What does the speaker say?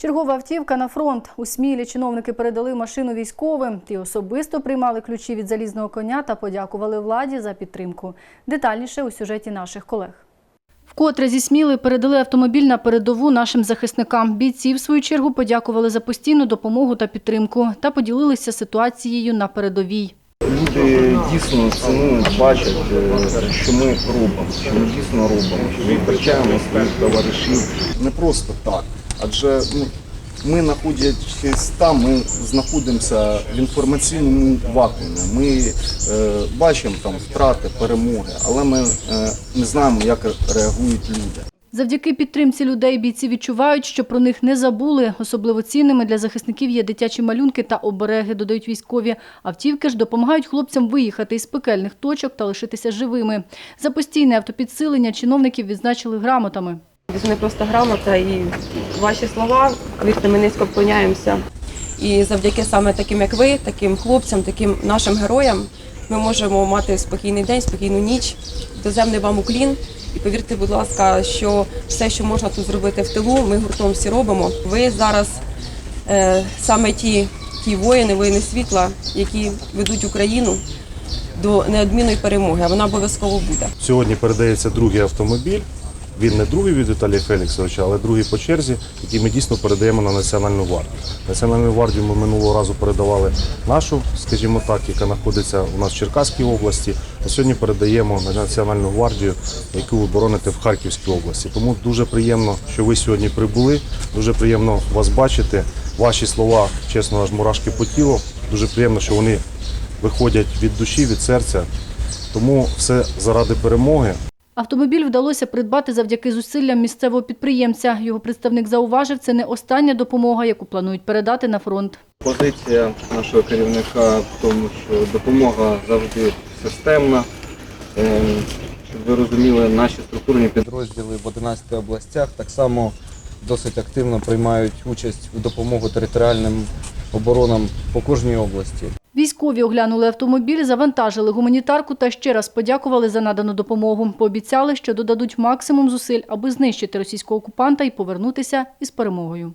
Чергова автівка на фронт. У Смілі чиновники передали машину військовим. Ті особисто приймали ключі від залізного коня та подякували владі за підтримку. Детальніше у сюжеті наших колег. Вкотре зі Сміли передали автомобіль на передову нашим захисникам. Бійці, в свою чергу, подякували за постійну допомогу та підтримку та поділилися ситуацією на передовій. Люди дійсно цінують, бачать, е, що ми робимо, що ми дійсно робимо, що ми втрачаємо своїх товаришів не просто так. Адже ну, ми, знаходячись там, ми знаходимося в інформаційному вакуумі. Ми е, бачимо там втрати, перемоги, але ми е, не знаємо, як реагують люди. Завдяки підтримці людей бійці відчувають, що про них не забули. Особливо цінними для захисників є дитячі малюнки та обереги, додають військові. Автівки ж допомагають хлопцям виїхати із пекельних точок та лишитися живими. За постійне автопідсилення чиновників відзначили грамотами. Це не просто грамота і ваші слова, вірте, ми низько вклоняємося. І завдяки саме таким, як ви, таким хлопцям, таким нашим героям, ми можемо мати спокійний день, спокійну ніч, доземний вам уклін. І повірте, будь ласка, що все, що можна тут зробити в тилу, ми гуртом всі робимо. Ви зараз е, саме ті, ті воїни, воїни світла, які ведуть Україну до неодмінної перемоги. Вона обов'язково буде. Сьогодні передається другий автомобіль. Він не другий від Віталія Феліксовича, але другий по черзі, який ми дійсно передаємо на Національну гвардію. Національну гвардію ми минулого разу передавали нашу, скажімо так, яка знаходиться у нас в Черкаській області. А сьогодні передаємо на Національну гвардію, яку ви бороните в Харківській області. Тому дуже приємно, що ви сьогодні прибули. Дуже приємно вас бачити. Ваші слова, чесно, аж мурашки по тілу. Дуже приємно, що вони виходять від душі, від серця. Тому все заради перемоги. Автомобіль вдалося придбати завдяки зусиллям місцевого підприємця. Його представник зауважив, це не остання допомога, яку планують передати на фронт. Позиція нашого керівника в тому, що допомога завжди системна. Е, Щоб ви розуміли, наші структурні підрозділи в 11 областях так само досить активно приймають участь у допомогу територіальним оборонам по кожній області. Військові оглянули автомобіль, завантажили гуманітарку та ще раз подякували за надану допомогу. Пообіцяли, що додадуть максимум зусиль, аби знищити російського окупанта і повернутися із перемогою.